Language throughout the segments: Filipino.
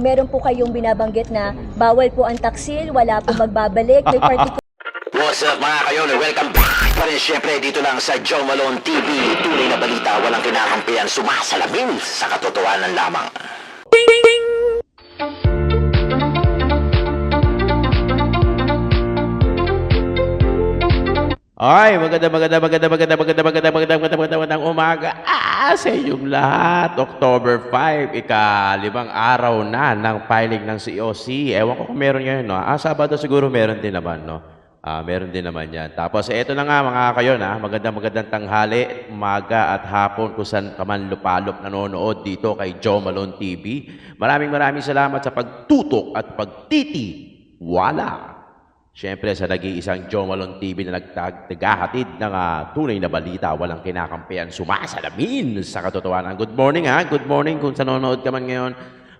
Meron po kayong binabanggit na bawal po ang taksil, wala po magbabalik, may particular What's up mga kayon? Welcome back pa rin syempre dito lang sa Joe Malone TV. Tunay na balita, walang kinakampihan, sumasalamin sa katotohanan lamang. Ay, maganda, maganda, maganda, maganda, maganda, maganda, maganda, maganda, maganda, magandang umaga ah, sa inyong lahat. October 5, ika-limang araw na ng filing ng COC. Ewan ko kung meron ngayon, no? Ah, Sabado siguro meron din naman, no? Ah, meron din naman yan. Tapos, eto na nga mga kayo, na magandang magandang tanghali, umaga at hapon kung saan ka man lupalop nanonood dito kay Joe Malone TV. Maraming maraming salamat sa pagtutok at pagtiti. Wala. Siyempre sa nag-iisang Joe Malone TV na nagtagahatid ng ah, tunay na balita, walang kinakampihan, sumasalamin sa katotohanan. Good morning ha, good morning kung sa nanonood ka man ngayon.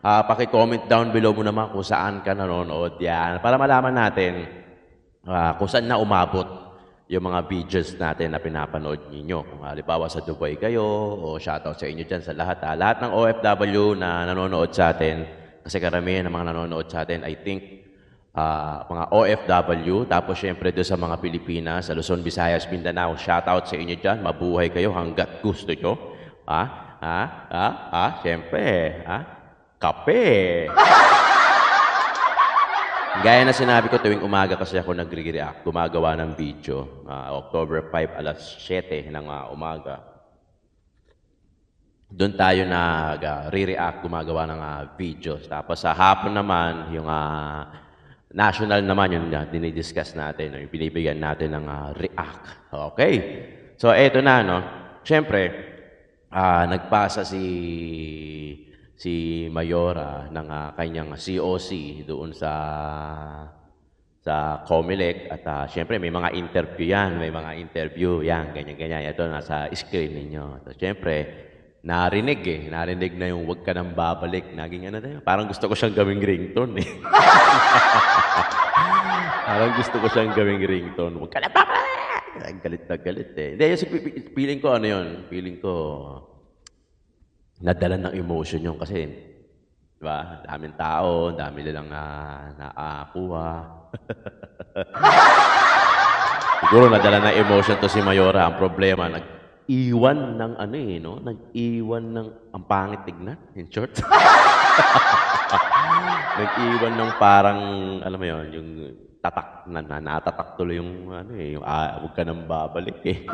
Ah, paki-comment down below mo naman kung saan ka nanonood yan para malaman natin ah, kung saan na umabot yung mga videos natin na pinapanood ninyo. Kung halimbawa sa Dubai kayo, o shoutout sa inyo dyan sa lahat. ah. lahat ng OFW na nanonood sa atin, kasi karamihan ng mga nanonood sa atin, I think, ah, mga OFW, tapos syempre doon sa mga Pilipinas, sa Luzon, Visayas, Mindanao, shoutout sa inyo dyan. Mabuhay kayo hanggat gusto nyo. Ha? Ha? Ha? Ha? Syempre, ha? Kape! Gaya na sinabi ko tuwing umaga kasi ako nagre-react, gumagawa ng video. ah, October 5, alas 7 ng ah, umaga. Doon tayo nag-re-react, gumagawa ng ah, videos. Tapos sa hapon naman, yung ah, national naman, yung uh, dinidiscuss natin, yung binibigyan natin ng ah, react. Okay? So, eto na, no? Siyempre, ah, nagpasa si si Mayora ng ah, kanyang COC doon sa sa Comelec at ah, syempre may mga interview yan, may mga interview yan, ganyan ganyan. Ito nasa screen ninyo. So, syempre narinig eh, narinig na yung wag ka nang babalik. Naging ano tayo, parang gusto ko siyang gawing ringtone eh. parang gusto ko siyang gawing ringtone. Wag ka nang babalik! Ay, Galit na galit eh. Hindi, yung feeling ko ano yun, feeling ko nadala ng emotion yung kasi, di ba? Daming tao, dami nilang uh, naakuha. Siguro nadala ng emotion to si Mayora. Ang problema, nag-iwan ng ano eh, no? Nag-iwan ng, ang pangit tignan, in short. nag-iwan ng parang, alam mo yon yung tatak, na, na natatak tuloy yung, ano eh, yung, ah, huwag ka nang babalik eh.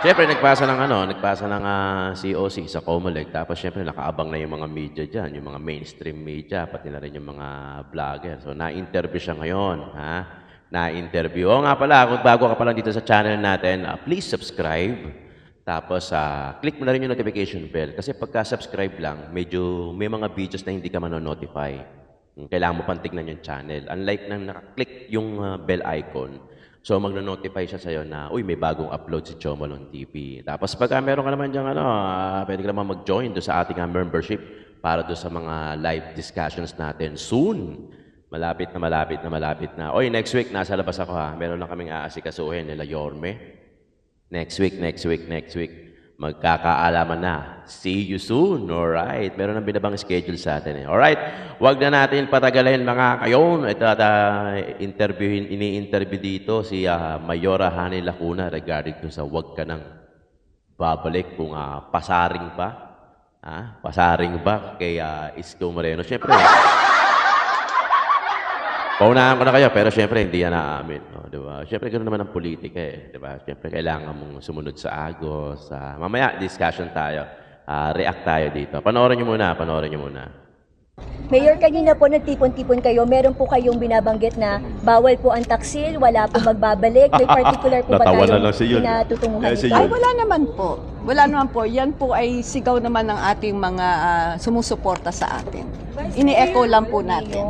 Siyempre, nagpasa ng ano, nagpasa ng ah, COC sa Comelec. Tapos siyempre, nakaabang na yung mga media dyan, yung mga mainstream media, pati na rin yung mga vlogger. So, na-interview siya ngayon, ha? Na-interview. O nga pala, kung bago ka pa lang dito sa channel natin, ah, please subscribe. Tapos, ah, click mo na rin yung notification bell. Kasi pagka-subscribe lang, medyo may mga videos na hindi ka manonotify. Hmm, Kailangan mo pang tignan yung channel. Unlike nang nakaklik yung ah, bell icon, So, magno-notify siya sa'yo na, uy, may bagong upload si Chomolon TV. Tapos, pagka meron ka naman dyan, ano, ah, pwede ka naman mag-join doon sa ating membership para doon sa mga live discussions natin soon. Malapit na malapit na malapit na. Oy, next week, nasa labas ako ha. Meron na kaming aasikasuhin nila Yorme. Next week, next week, next week. Magkakaalaman na. See you soon. Alright. Meron ng binabang schedule sa atin. Eh. Alright. Huwag na natin patagalin mga kayon. Ito at uh, interview, ini-interview dito si ah, Mayora Hani Lacuna regarding to sa huwag ka nang babalik kung ah, pasaring pa. Ah, pasaring ba kay uh, Isko Moreno? Siyempre, Paunahan ko na kayo, pero syempre hindi yan naamin. No? Di ba? Syempre ganoon naman ang politika eh. Di ba? Syempre kailangan mong sumunod sa agos. sa mamaya, discussion tayo. Ah, react tayo dito. Panoorin nyo muna, panoorin nyo muna. Mayor, kanina po nagtipon-tipon kayo, meron po kayong binabanggit na bawal po ang taksil, wala po magbabalik, may particular po ba Natawa na tayong lang si Yun. pinatutunguhan Eh, si? Yun. Ay, wala naman po. Wala naman po. Yan po ay sigaw naman ng ating mga ah, sumusuporta sa atin. Ini-echo lang po natin.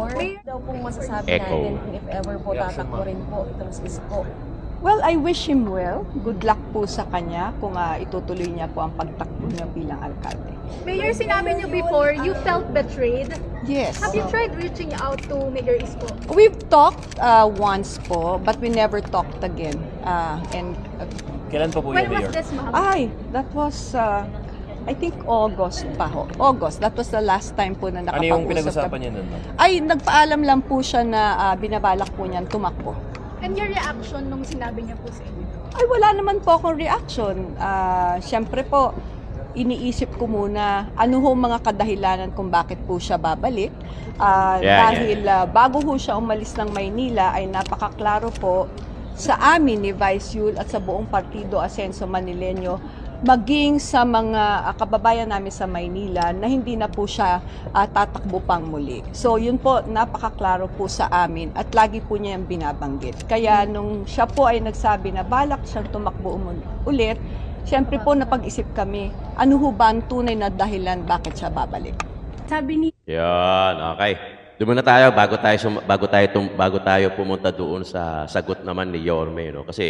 Daw pong masasabi Echo. natin kung if ever po tatakbo rin po itong si Isko. Well, I wish him well. Good luck po sa kanya kung ah, itutuloy niya po ang pagtakbo niya bilang alkalde. Mayor, sinabi niyo before, you felt betrayed. Yes. Have you tried reaching out to Mayor Isko? We've talked uh, once po, but we never talked again. Uh, and uh, Kailan pa po When yun, was Mayor? this, ma'am? ay, that was uh, I think August pa ho. August, that was the last time po na Ano nakapag-usap. yung pinag-usapan niya nun? ma'am? Ay, nagpaalam lang po siya na ah, binabalak po niyan tumakbo. And your reaction nung sinabi niya po sa inyo? Ay, wala naman po akong reaction. Ah, Siyempre po, iniisip ko muna ano ho mga kadahilanan kung bakit po siya babalik. Ah, Yeah, dahil ah, bago ho siya umalis ng Maynila ay napakaklaro po sa amin ni Vice Yul at sa buong partido Asenso Manileño maging sa mga ah, kababayan namin sa Maynila na hindi na po siya ah, tatakbo pang muli. So yun po, napakaklaro po sa amin at lagi po niya yung binabanggit. Kaya nung siya po ay nagsabi na balak siyang tumakbo ulit, Siyempre po napag-isip kami, ano ho ba ang tunay na dahilan bakit siya babalik? Sabi ni Yan, okay. Doon muna tayo bago tayo bago tayo tum- bago tayo pumunta doon sa sagot naman ni Yorme no kasi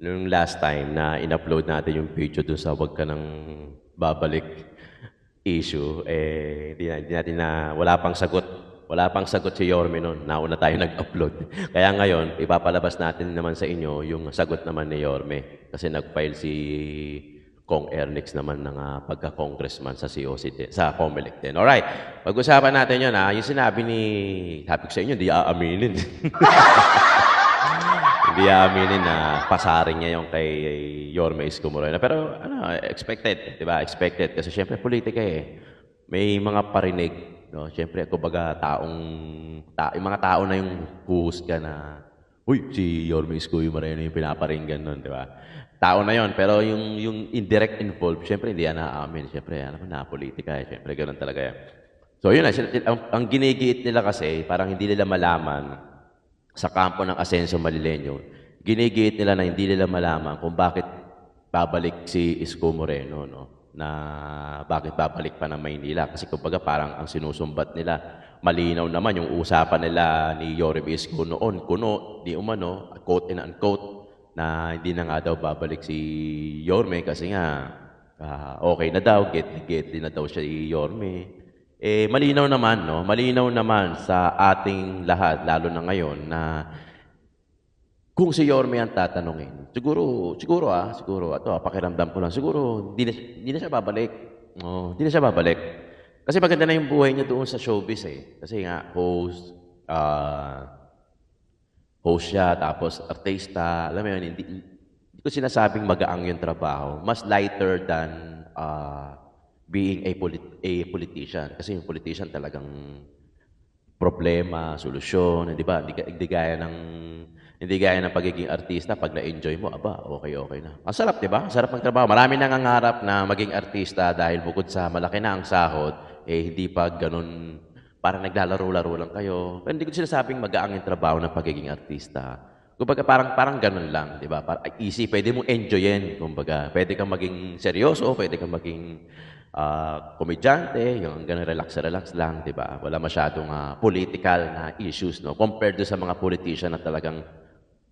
nung last time na in-upload natin yung video doon sa wag ka nang babalik issue eh di, na- di natin na wala pang sagot wala pang sagot si Yorme noon. Nauna tayo nag-upload. Kaya ngayon, ipapalabas natin naman sa inyo yung sagot naman ni Yorme. Kasi nag-file si Kong Ernix naman ng ah, pagka-congressman sa COC, sa COMELEC din. Alright, pag-usapan natin yun ha. Yung sinabi ni, ko sa inyo, di aaminin. Hindi aaminin na pasaring niya yung kay Yorme Isko Moreno. Pero ano, expected, di ba? Expected. Kasi syempre politika eh. May mga parinig. No? Syempre, kumbaga, taong, ta, yung mga tao na yung huhusga na, Uy, si Yorme Isko Moreno yung pinaparinggan nun, di ba? Tao na yon pero yung, yung indirect involved, syempre, hindi yan naaamin. Syempre, ano na, politika eh. Syempre, ganun talaga yan. So, yun na. Ang, ang ginigiit nila kasi, parang hindi nila malaman sa kampo ng Asenso Malilenyo, ginigiit nila na hindi nila malaman kung bakit babalik si Isko Moreno, no? na bakit babalik pa ng Maynila. Kasi kumbaga parang ang sinusumbat nila, malinaw naman yung usapan nila ni Yorem Isko noon, kuno, di umano, quote and unquote, na hindi na nga daw babalik si Yorme kasi nga ah, okay na daw, get get na daw siya si Yorme. Eh, malinaw naman, no? Malinaw naman sa ating lahat, lalo na ngayon, na kung si Yorme ang tatanungin, siguro, siguro ah, siguro, ito ah, pakiramdam ko lang, siguro, hindi na, hindi na siya babalik. Oh, hindi na siya babalik. Kasi maganda na yung buhay niya doon sa showbiz eh. Kasi nga, host, ah, host siya, tapos artista, alam mo yun, hindi, hindi ko sinasabing magaang yung trabaho. Mas lighter than ah, being a, polit- a politician. Kasi yung politician talagang problema, solusyon, di ba? Hindi, hindi gaya ng hindi gaya ng pagiging artista, pag na-enjoy mo, aba, okay, okay na. Ang sarap, di ba? Ang sarap ng trabaho. Marami nangangarap na maging artista dahil bukod sa malaki na ang sahod, eh, hindi pa ganun, parang naglalaro-laro lang kayo. Pero hindi ko sinasabing magaang yung trabaho ng pagiging artista. Kumbaga parang parang ganun lang, 'di ba? Parang easy, pwede mong enjoyin, kumbaga. Pwede kang maging seryoso, pwede kang maging ah, komedyante, yung ganun relax relax lang, 'di ba? Wala masyadong ah, political na issues, no? Compared do sa mga politician na talagang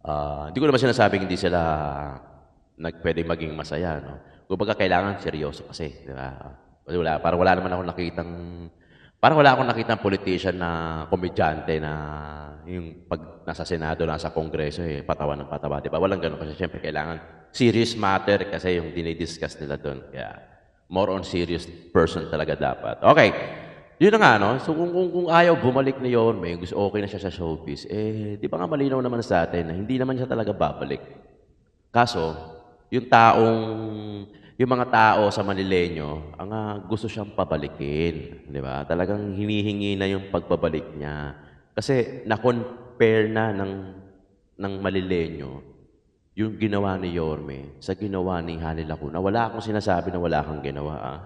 ah, hindi ko naman sinasabing hindi sila nag pwede maging masaya, no? Kumbaga kailangan seryoso kasi, 'di ba? Wala, parang wala naman ako nakitang Parang wala akong nakitang politician na komedyante na yung pag nasa Senado, nasa Kongreso, eh, patawa ng patawa. Di ba? Walang ganun kasi siyempre kailangan serious matter kasi yung dinidiscuss nila doon. Kaya more on serious person talaga dapat. Okay. Yun na nga, no? So kung, kung, kung ayaw bumalik ni Yorme, gusto okay na siya sa showbiz, eh, di ba nga malinaw naman sa atin na hindi naman siya talaga babalik. Kaso, yung taong, yung mga tao sa Manileño, ang ah, gusto siyang pabalikin. Di ba? Talagang hinihingi na yung pagbabalik niya. Kasi na-compare na ng, ng Manileño yung ginawa ni Yorme sa ginawa ni Hani Lacuna. Wala akong sinasabi na wala kang ginawa. Ah.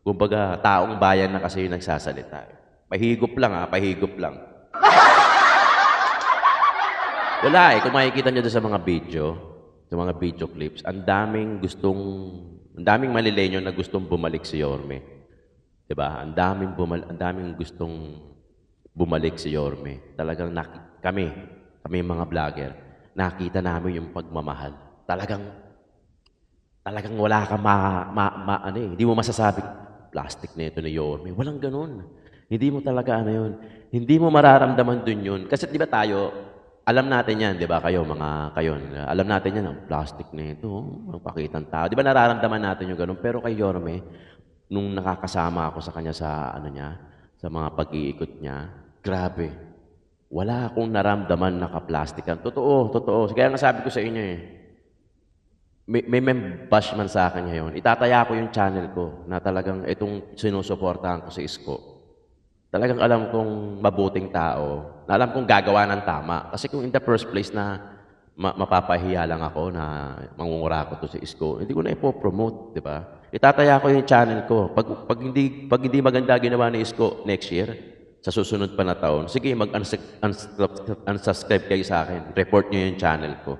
Kumbaga, taong bayan na kasi yung nagsasalita. eh. Pahigop lang ah, pahigop lang. Wala eh. Kung makikita nyo sa mga video, sa mga video clips, ang daming gustong, ang daming malilenyo na gustong bumalik si Yorme. ba? Ang daming bumal, ang daming gustong bumalik si Yorme. Talagang nak- kami, kami mga vlogger, nakita namin yung pagmamahal. Talagang talagang wala ka ma, ma, ma- ano eh, hindi mo masasabi plastic na ito ni Yorme. Walang ganun. Hindi mo talaga ano yun. Hindi mo mararamdaman dun yun. Kasi di ba tayo, alam natin yan, di ba kayo, mga kayo, alam natin yan, ang plastic na ito, ang pakitang tao. Di ba nararamdaman natin yung ganun? Pero kay Yorme, nung nakakasama ako sa kanya sa, ano niya, sa mga pag-iikot niya, grabe. Wala akong naramdaman na ka-plastican. Totoo, totoo. Kaya nga sabi ko sa inyo eh, may, may membash man sa akin ngayon, itataya ko yung channel ko na talagang itong sinusuportahan ko sa isko. Talagang alam kong mabuting tao, na alam kong gagawa ng tama. Kasi kung in the first place na ma- mapapahiya lang ako na mangungura ko to sa isko, hindi ko na ipopromote, di ba? Itataya ko yung channel ko. Pag, pag, hindi, pag hindi maganda ginawa ni isko next year, sa susunod pa na taon, sige, mag-unsubscribe kayo sa akin. Report nyo yung channel ko.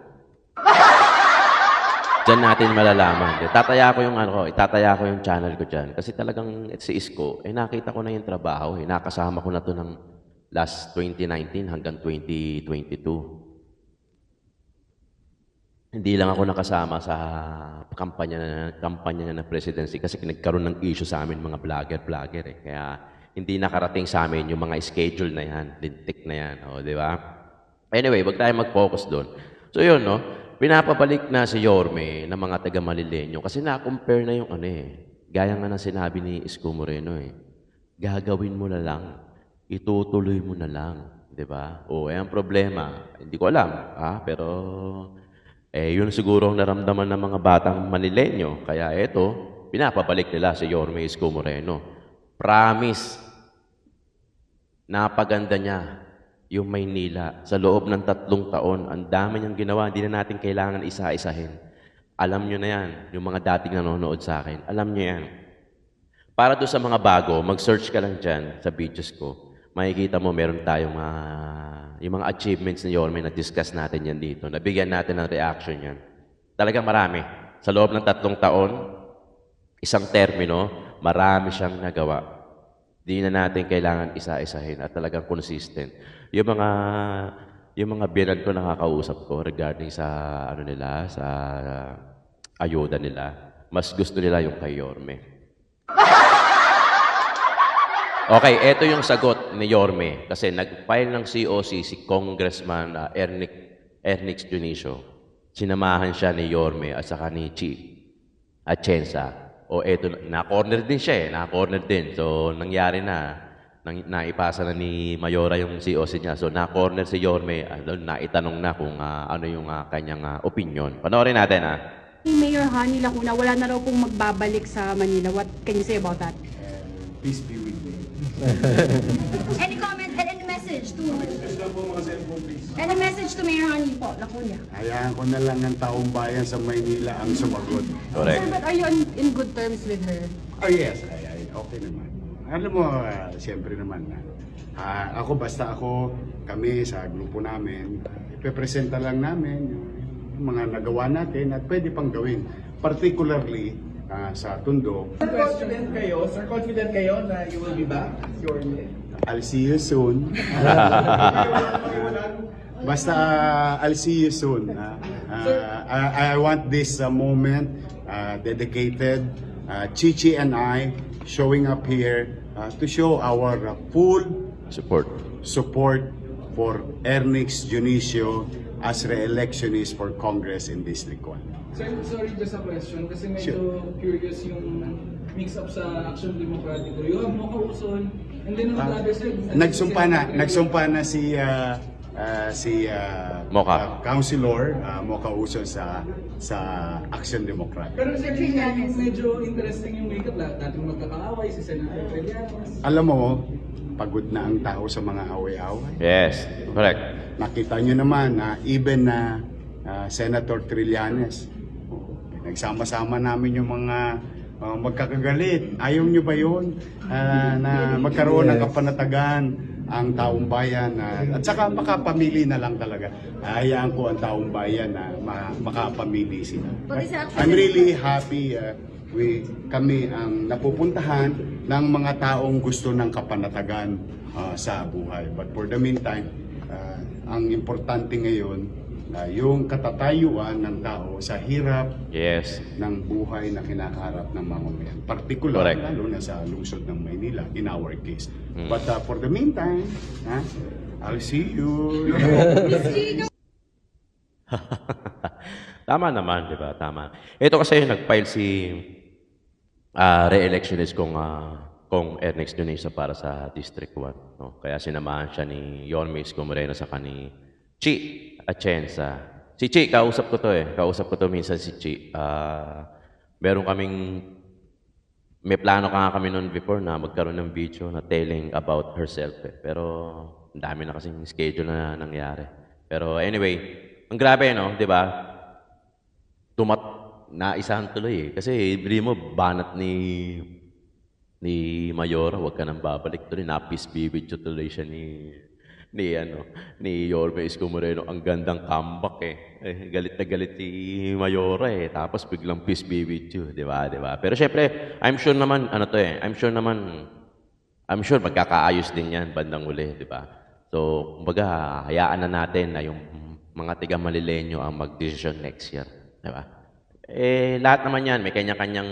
Diyan natin malalaman. Tataya ko yung ano, itataya ko yung channel ko diyan kasi talagang si Isko, eh nakita ko na yung trabaho, eh nakasama ko na to ng last 2019 hanggang 2022. Hindi lang ako nakasama sa kampanya na kampanya ng presidency kasi nagkaroon ng issue sa amin mga vlogger vlogger eh. Kaya hindi nakarating sa amin yung mga schedule na yan, lintik na yan, oh, di ba? Anyway, wag tayo mag-focus doon. So yun, no? Pinapabalik na si Yorme ng mga taga Malilenyo kasi na-compare na yung ano eh. Gaya nga ng sinabi ni Isko Moreno eh. Gagawin mo na lang. Itutuloy mo na lang. Di ba? O, eh, ang problema, hindi ko alam. Ah, pero, eh, yun siguro ang naramdaman ng mga batang Manilenyo. Kaya eto, pinapabalik nila si Yorme Isko Moreno. Promise, napaganda niya yung Maynila sa loob ng tatlong taon. Ang dami niyang ginawa, hindi na natin kailangan isa-isahin. Alam niyo na yan, yung mga dating nanonood sa akin. Alam niyo yan. Para doon sa mga bago, mag-search ka lang dyan sa videos ko. Makikita mo meron tayong ah, yung mga achievements ni Yorme na discuss natin yan dito. Nabigyan natin ng reaction yan. Talagang marami. Sa loob ng tatlong taon, isang termino, marami siyang nagawa. Di na natin kailangan isa-isahin at talagang consistent. Yung mga yung mga biyanan ko nakakausap ko regarding sa ano nila, sa ayuda nila, mas gusto nila yung kay Yorme. Okay, eto yung sagot ni Yorme kasi nag-file ng COC si Congressman uh, Ernick Ernix Dionisio. Sinamahan siya ni Yorme at saka ni Chi Atienza. O eto, na-corner din siya eh, na-corner din. So, nangyari na, nang, naipasa na ni Mayora yung COC niya. So, na-corner si Yorme, ano, naitanong na kung ah, ano yung ah, kanyang ah, opinion. Panoorin natin ah. Ni Mayor Hani Lacuna, wala na raw pong magbabalik sa Manila. What can you say about that? Peace be with me. Any comment and any message to Any message to Mayor Hani po, Lacuna? Hayaan ko na lang ang taong bayan sa Maynila ang sumagot. Correct. Sir, but are you in, in good terms with her? Oh yes, ay, ay, okay naman. Alam mo, ah, siyempre naman, ah, ako basta ako, kami sa grupo namin, ipepresenta lang namin yung, yung mga nagawa natin at pwede pang gawin. Particularly ah, sa Tundo, Sir, confident kayo? Sir, confident kayo na you will be back? Your I'll see you soon. Basta uh, I'll see you soon. Uh, uh, I, I want this uh, moment uh, dedicated, uh, Chichi and I showing up here uh, to show our uh, full Support. support for Ernix Junicio as re-electionist for Congress in District 1. Sir, sorry, just a question. Kasi medyo curious yung mix-up sa Action Democratico. You have Mocha Uson, and then on the Ah, other side... Nagsumpa na, nagsumpa na si uh, uh, si uh, Mocha. uh, Councilor uh, Mocha Uson sa sa Action Democrat. Pero sir, yung medyo interesting yung makeup. Lahat natin magkakaaway, si Senator Trillanes. Alam mo, pagod na ang tao sa mga away-away. Yes, correct. Nakita nyo naman na even na uh, Senator Trillanes, oh, nagsama-sama namin yung mga uh, magkakagalit. Ayaw nyo ba yun? Uh, na magkaroon ng kapanatagan ang taong bayan na, at saka makapamili na lang talaga. Hayaan ko ang taong bayan na ma- makapamili sila. I'm really happy uh, we, kami ang napupuntahan ng mga taong gusto ng kapanatagan uh, sa buhay. But for the meantime, uh, ang importante ngayon ah, yung katatayuan ng tao sa hirap Yes. ng buhay na kinakaharap ng mamamayan. Particular, Correct. lalo na sa lungsod ng Maynila, in our case. Mm. But uh, for the meantime, ha, I'll see you. Tama naman, di ba? Tama. Ito kasi nag-file si ah, re-electionist kong ah, kong Ernest Dionisa para sa District 1. No? Kaya sinamahan siya ni Yorme Isko Moreno sa kani Chi Atienza. Si Chi, kausap ko to eh. Kausap ko to minsan si Chi. Ah, meron kaming may plano ka nga kami noon before na magkaroon ng video na telling about herself eh. Pero ang dami na kasing schedule na nangyari. Pero anyway, ang grabe no, di ba? Tumat naisahan tuloy eh. Kasi bili mo, banat ni ni Mayora, wag ka nang babalik tuloy. Napis video tuloy siya ni ni ano, ni Yorme Isko Moreno. Ang gandang comeback eh. eh. Galit na galit si Mayora eh. Tapos biglang peace be with you, di ba? Di ba? Pero syempre, I'm sure naman, ano to eh, I'm sure naman, I'm sure magkakaayos din yan bandang uli, di ba? So, kumbaga, hayaan na natin na yung mga tiga Malilenyo ang mag-decision next year, di ba? Eh, lahat naman yan, may kanya-kanyang,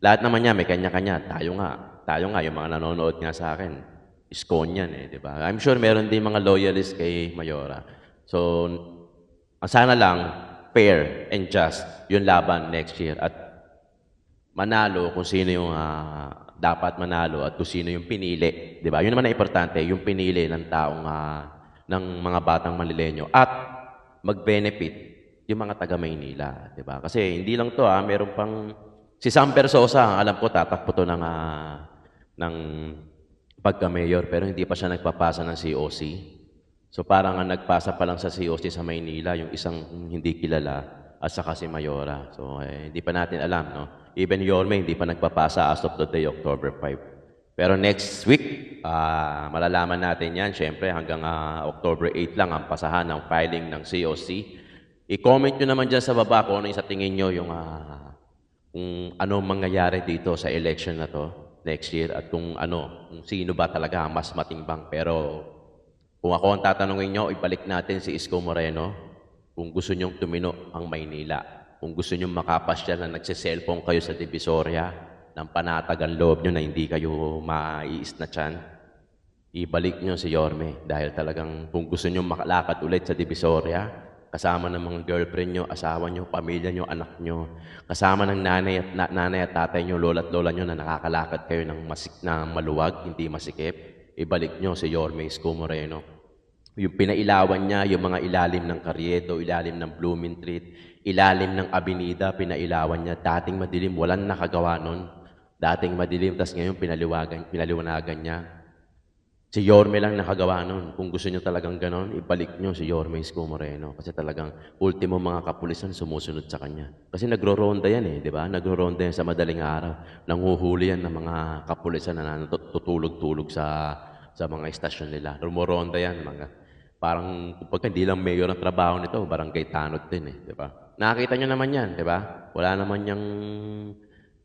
lahat naman yan, may kanya-kanya. Tayo nga, tayo nga, yung mga nanonood nga sa akin, iskon yan eh, di ba? I'm sure meron din mga loyalists kay Mayora. So, sana lang, fair and just yung laban next year at manalo kung sino yung ah, dapat manalo at kung sino yung pinili, 'di ba? Yun naman ang importante, yung pinili ng taong ah, ng mga batang Manileño at mag-benefit yung mga taga Maynila, 'di ba? Kasi hindi lang 'to ah, meron pang si Sam Persosa, alam ko tatakbo to ng ah, ng pagka-mayor pero hindi pa siya nagpapasa ng COC. So parang ang nagpasa pa lang sa COC sa Maynila, yung isang hindi kilala at saka si Mayora. So eh, hindi pa natin alam, no? Even Yorme, hindi pa nagpapasa as of today, October 5. Pero next week, ah, malalaman natin yan. Siyempre, hanggang ah, October 8 lang ang pasahan ng filing ng COC. I-comment nyo naman dyan sa baba kung ano yung sa tingin nyo yung ah, kung ano mangyayari dito sa election na to next year at kung ano, kung sino ba talaga mas matimbang. Pero kung ako ang tatanungin nyo, ibalik natin si Isko Moreno kung gusto nyong tumino ang Maynila. Kung gusto nyong makapasyal na nagsiselfone kayo sa Divisoria ng panatagan loob nyo na hindi kayo maiis na tiyan, ibalik nyo si Yorme dahil talagang kung gusto nyo makalakad ulit sa Divisoria, kasama ng mga girlfriend nyo, asawa nyo, pamilya nyo, anak nyo, kasama ng nanay at, na, nanay at tatay nyo, lola at lola nyo na nakakalakad kayo ng, masik, na maluwag, hindi masikip, ibalik nyo si Yorme Isko Moreno. Yung pinailawan niya, yung mga ilalim ng Carriedo, ilalim ng Blumentritt, ilalim ng Avenida, pinailawan niya. Dating madilim, walang nakagawa nun. Dating madilim, tas ngayon pinaliwagan, pinaliwanagan niya. Si Yorme lang nakagawa nun. Kung gusto niyo talagang ganon, ibalik niyo si Yorme Isko Moreno. Kasi talagang ultimo mga kapulisan sumusunod sa kanya. Kasi nagro-ronda yan eh, di ba? Nagro-ronda yan sa madaling araw. Nanguhuli yan ng mga kapulisan na tutulog-tulog sa sa mga istasyon nila. Rumoronda yan, mga parang kapag hindi lang mayor ang trabaho nito, barangay tanod din eh, di ba? Nakita niyo naman yan, di ba? Wala naman yung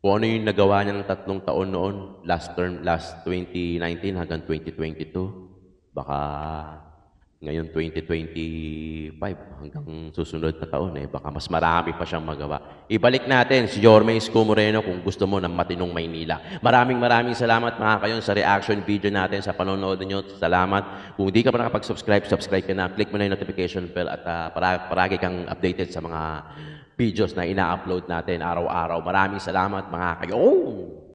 kung ano yung nagawa niya ng tatlong taon noon, last term, last 2019 hanggang 2022. Baka ngayon 2025 hanggang susunod na taon eh, baka mas marami pa siyang magawa. Ibalik natin si Jorme Isko Moreno kung gusto mo ng matinong Maynila. Maraming maraming salamat mga kayon sa reaction video natin sa panonood niyo. Salamat. Kung hindi ka pa nakapag-subscribe, subscribe ka na. Click mo na yung notification bell at uh, para, paragi kang updated sa mga videos na ina-upload natin araw-araw. Maraming salamat mga kayo.